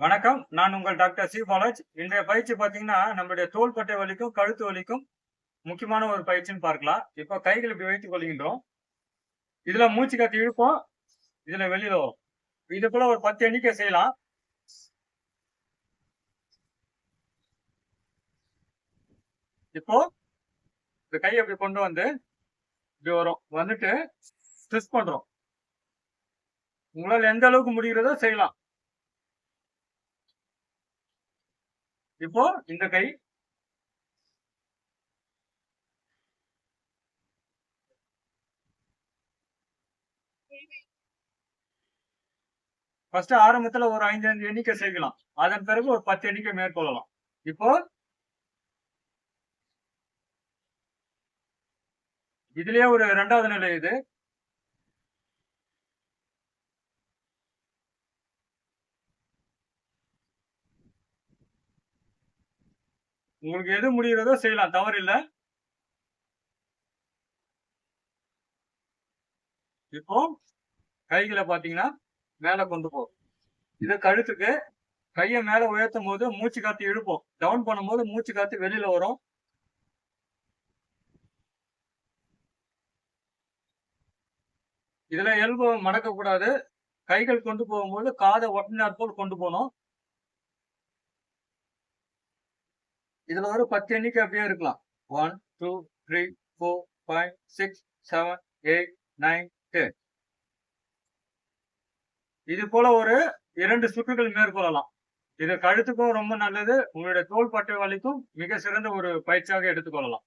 வணக்கம். நான் உங்கள் டாக்டர் சி. பாலாஜ். இன்றைய பயிற்சி பார்த்தீங்கன்னா நம்மளுடைய தோள்பட்டை வலிக்கும் கழுத்து வலிக்கும் முக்கியமான ஒரு பயிற்சின்னு பார்க்கலாம். இப்போ கைகள் இப்படி வைத்துக் கொள்கின்றோம். இதுல மூச்சு காத்து இழுப்போம். இதுல வெளியில வரும். இது போல ஒரு பத்து எண்ணிக்கை செய்யலாம். இப்போ இந்த கையை இப்படி கொண்டு வந்து இப்படி வரும். வந்துட்டு ஸ்ட்ரெஸ் பண்றோம். உங்களால் எந்த அளவுக்கு முடிகிறதோ செய்யலாம். இப்போ இந்த கை. ஃபர்ஸ்ட் ஆரம்பத்துல ஒரு ஐந்து ஐந்து எண்ணிக்கை செய்யலாம் அதன் பிறகு ஒரு பத்து எண்ணிக்கை மேற்கொள்ளலாம். இப்போ இதுலயே ஒரு இரண்டாவது நிலை இது. உங்களுக்கு எது முடிகிறதோ செய்யலாம். தவறில்லை. இப்போ கைகளை பாத்தீங்கன்னா மேல கொண்டு போ. இத கழுத்துக்கு கையை மேல உயர்த்தும் போது மூச்சு காத்து இழுப்போம். டவுன் பண்ணும்போது மூச்சு காத்து வெளியில வரும். இதுல எல்போ மடக்க கூடாது கைகள் கொண்டு போகும்போது காதை ஒட்டினார் போல் கொண்டு போகணும். இதுல ஒரு பத்து எண்ணிக்கை அப்படியே இருக்கலாம். One two three four five six seven eight nine ten இது போல ஒரு இரண்டு சுற்றுகள் மேற்கொள்ளலாம். இது கழுத்துக்கும் ரொம்ப நல்லது. உங்களுடைய தோள்பட்டை வலிக்கும் மிக சிறந்த ஒரு பயிற்சியாக எடுத்துக்கொள்ளலாம்